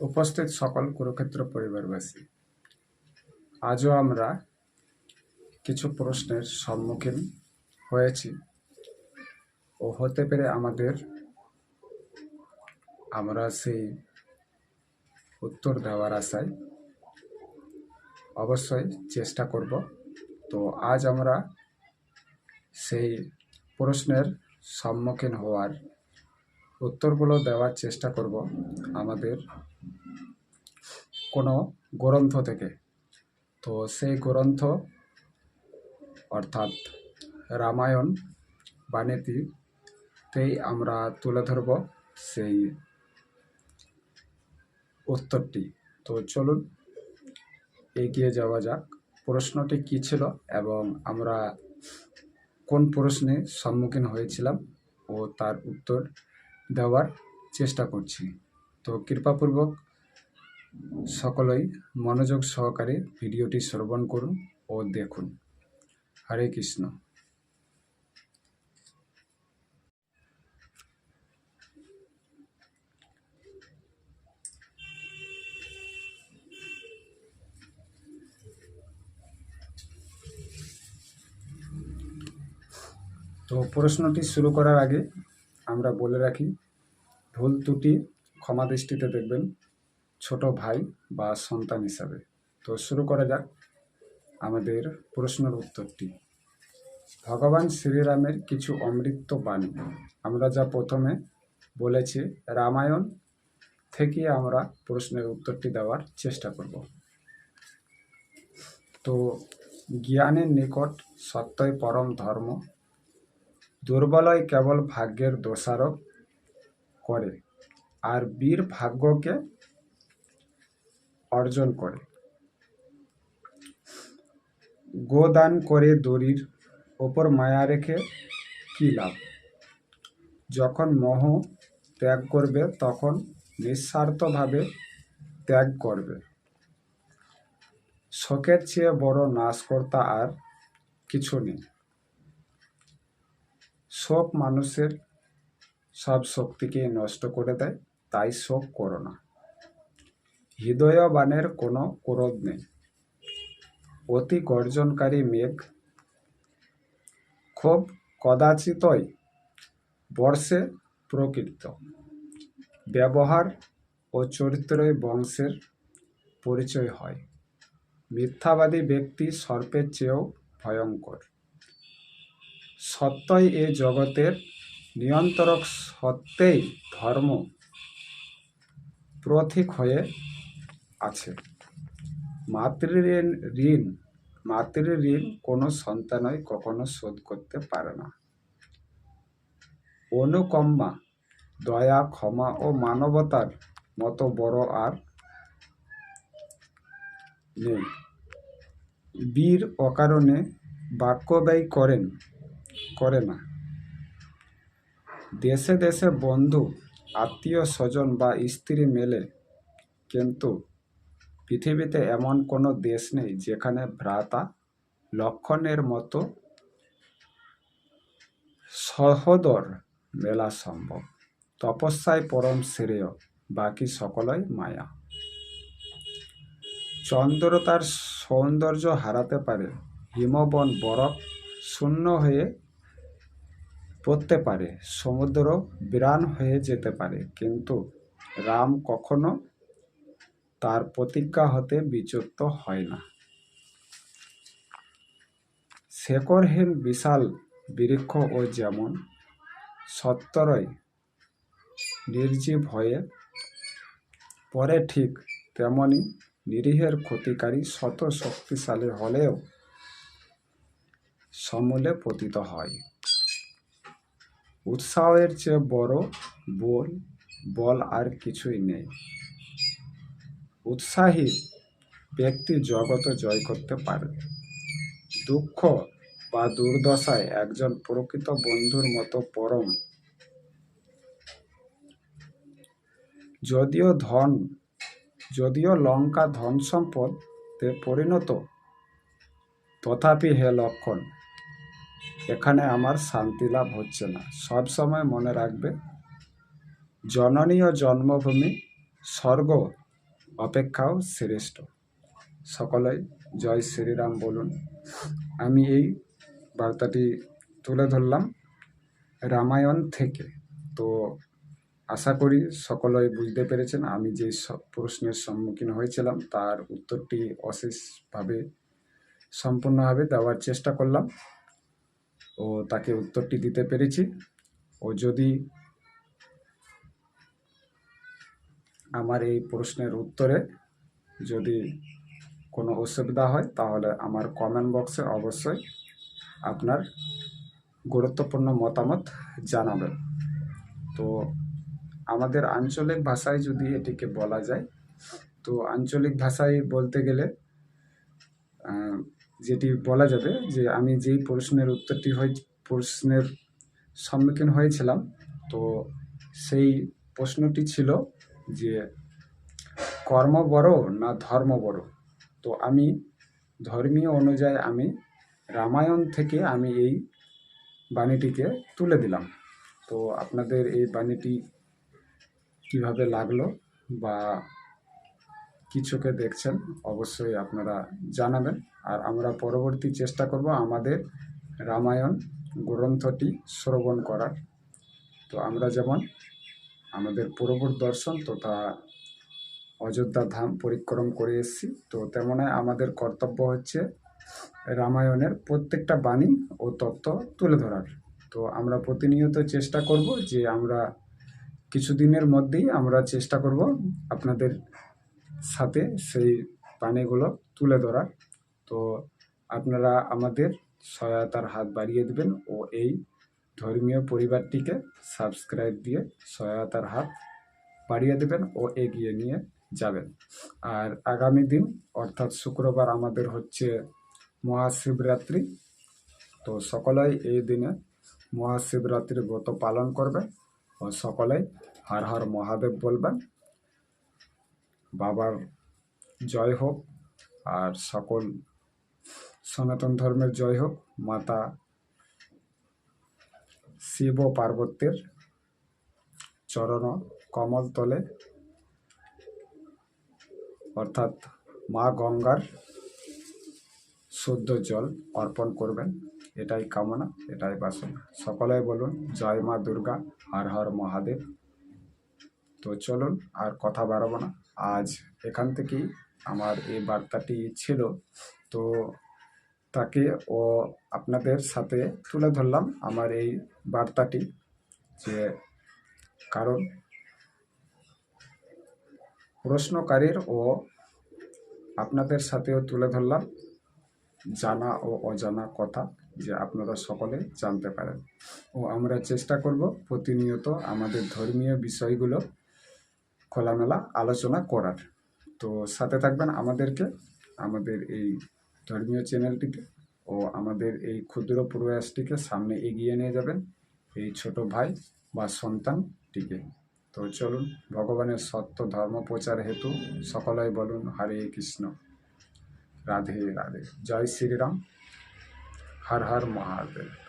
উপস্থিত সকল কুরুক্ষেত্র পরিবারবাসী, আজও আমরা কিছু প্রশ্নের সম্মুখীন হয়েছি ও হতে পেরে আমাদের, আমরা সেই উত্তর দেওয়ার আশায় অবশ্যই চেষ্টা করব। তো আজ আমরা সেই প্রশ্নের সম্মুখীন হওয়ার উত্তরগুলো দেওয়ার চেষ্টা করব আমাদের কোনো গ্রন্থ থেকে। তো সেই গ্রন্থ, অর্থাৎ রামায়ণ বাণীতিতেই আমরা তুলে ধরব সেই উত্তরটি। তো চলুন, এগিয়ে যাওয়া যাক। প্রশ্নটি কী ছিল এবং আমরা কোন প্রশ্নে সম্মুখীন হয়েছিলাম ও তার উত্তর দেওয়ার চেষ্টা করছি। তো কৃপাপূর্বক সকলেই মনোযোগ সহকারে ভিডিওটি শ্রবণ করুন ও দেখুন। হরে কৃষ্ণ। তো প্রশ্নটি শুরু করার আগে আমরা বলে রাখি, ভুল ত্রুটি ক্ষমা দৃষ্টিতে দেখবেন। ছোট ভাই বা সন্তান হিসাবে। তো শুরু করা যাক আমাদের প্রশ্নের উত্তরটি। ভগবান শ্রীরামের কিছু অমৃত বাণী। আমরা যা প্রথমে বলেছি রামায়ণ থেকে আমরা প্রশ্নের উত্তরটি দেওয়ার চেষ্টা করব। তো জ্ঞানের নিকট সত্যই পরম ধর্ম। দুর্বলই কেবল ভাগ্যের দোষারোপ করে। আর বীর ভাগ্যকে অর্জন করে। গোদান করে দড়ির ওপর মায়া রেখে কী লাভ? যখন মোহ ত্যাগ করবে, তখন নিঃস্বার্থভাবে ত্যাগ করবে। শোকের চেয়ে বড় নাশকর্তা আর কিছু নেই। শোক মানুষের সব শক্তিকে নষ্ট করে দেয়, তাই শোক করো না। হৃদয়বানের কোনো ক্রোধ নেই। অতি গর্জনকারী মেঘ। খুব কদাচিতই বর্ষে প্রকৃত। ব্যবহার ও চরিত্রই বংশের পরিচয় হয়। মিথ্যাবাদী ব্যক্তি সর্পের চেয়েও ভয়ঙ্কর। সত্যই এ জগতের নিয়ন্ত্রক সত্যেই ধর্ম। প্রথিক হয়ে আছে। মাতৃঋণ ঋণ মাতৃঋণ কোনো সন্তানই কখনো শোধ করতে পারে না। অনুকম্মা দয়া ক্ষমা ও মানবতার মতো বড় আর নেই। বীর অকারণে বাক্য ব্যয় করেন করে না। দেশে দেশে বন্ধু আত্মীয় স্বজন বা স্ত্রী মেলে কিন্তু পৃথিবীতে এমন কোনো দেশ নেই যেখানে ভ্রাতা লক্ষণের মতো সহোদর মেলা সম্ভব। তপস্যায় পরম শ্রেয়, বাকি সকলই মায়া। চন্দ্র তার সৌন্দর্য হারাতে পারে, হিমবন বরফ শূন্য হয়ে পড়তে পারে, সমুদ্র বিরান হয়ে যেতে পারে, কিন্তু রাম কখনো তার প্রতিজ্ঞা হতে বিচ্যুত হয় না। শেকরহীন বিশাল বৃক্ষ ও যেমন সত্তরই নির্জীব হয়ে পরে ঠিক তেমনি নিরীহের ক্ষতিকারী শত শক্তিশালী হলেও সমূলে পতিত হয়। উৎসাহের চেয়ে বড় বল বল আর কিছুই নেই। উৎসাহী ব্যক্তি জগৎ জয় করতে পারে। দুঃখ বা দুর্দশায় একজন প্রকৃত বন্ধুর মতো পরম। যদিও ধন, যদিও লঙ্কা ধন সম্পদে পরিণত, তথাপি হে লক্ষণ, এখানে আমার শান্তি লাভ হচ্ছে না। সব সময় মনে রাখবে জননী ও জন্মভূমি, স্বর্গ অপেক্ষাও শ্রেষ্ঠ। সকলেই জয় শ্রীরাম বলুন। আমি এই বার্তাটি তুলে ধরলাম রামায়ণ থেকে। তো আশা করি সকলেই বুঝতে পেরেছেন। আমি যে প্রশ্নের সম্মুখীন হয়েছিলাম, তার উত্তরটি অশেষভাবে সম্পূর্ণভাবে দেওয়ার চেষ্টা করলাম। ও তাকে উত্তরটি দিতে পেরেছি। ও যদি আমার এই প্রশ্নের উত্তরে যদি কোনো অসুবিধা হয়, তাহলে আমার কমেন্ট বক্সে অবশ্যই আপনার গুরুত্বপূর্ণ মতামত জানাবেন। তো আমাদের আঞ্চলিক ভাষায় যদি এটিকে বলা যায়, তো আঞ্চলিক ভাষায় বলতে গেলে যেটি বলা যাবে যে আমি যেই প্রশ্নের উত্তরটি হয়ে প্রশ্নের সম্মুখীন হয়েছিলাম, তো সেই প্রশ্নটি ছিল যে কর্ম বড় না ধর্ম বড়। তো আমি ধর্মীয় অনুযায়ী আমি রামায়ণ থেকে আমি এই বাণীটিকে তুলে দিলাম। তো আপনাদের এই বাণীটি কীভাবে লাগল বা কিছুকে দেখছেন অবশ্যই আপনারা জানাবেন। আর আমরা পরবর্তী চেষ্টা করব আমাদের রামায়ণ গ্রন্থটি শ্রবণ করার। তো আমরা যেমন আমাদের পূর্বর দর্শন তথা অযোধ্যা ধাম পরিক্রম করে এসেছি। তো তেমনই আমাদের কর্তব্য হচ্ছে রামায়ণের প্রত্যেকটা বাণী ও তত্ত্ব তুলে ধরার। তো আমরা প্রতিনিয়ত চেষ্টা করব যে আমরা কিছুদিনের মধ্যেই আমরা চেষ্টা করব আপনাদের সাথে সেই বাণীগুলো তুলে ধরার। তো আপনারা আমাদের সহায়তার হাত বাড়িয়ে দেবেন ও এই ধর্মীয় পরিবারটিকে সাবস্ক্রাইব দিয়ে সহায়তার হাত বাড়িয়ে দেবেন ও এগিয়ে নিয়ে যাবেন। আর আগামী দিন, অর্থাৎ শুক্রবার আমাদের হচ্ছে মহাশিবরাত্রি, তো সকলেই এই দিনে মহাশিবরাত্রির ব্রত পালন করবে ও সকলেই হর হর মহাদেব বলবেন। বাবার জয় হোক, আর সকল সনাতন ধর্মের জয় হোক, মাতা শিব ও পার্বত্যের চরণ কমল তলে। অর্থাৎ মা গঙ্গার শুদ্ধ জল অর্পণ করবেন। এটাই কামনা, এটাই বাসনা। সকলে বলুন, জয় মা দুর্গা, হর হর মহাদেব। তো চলুন, আর কথা বাড়াবো না। আজ এখান থেকেই আমার এই বার্তাটি ছিল। তো তাকে ও আপনাদের সাথে তুলে ধরলাম আমার এই বার্তাটি যে কারণ প্রশ্নকারীর ও আপনাদের সাথেও তুলে ধরলাম জানা ও অজানা কথা যে আপনারা সকলে জানতে পারেন। ও আমরা চেষ্টা করব প্রতিনিয়ত আমাদের ধর্মীয় বিষয়গুলো খোলামেলা আলোচনা করার। তো সাথে থাকবেন আমাদেরকে, আমাদের এই ধর্মীয় চ্যানেলটিকে ও আমাদের এই ক্ষুদ্র প্রয়াসটিকে সামনে এগিয়ে নিয়ে যাবেন এই ছোট ভাই বা সন্তানটিকে। তো চলুন, ভগবানের সত্য ধর্ম প্রচার হেতু সকলেই বলুন, হরে কৃষ্ণ। রাধে রাধে। জয় শ্রীরাম। হর হর মহাদেব।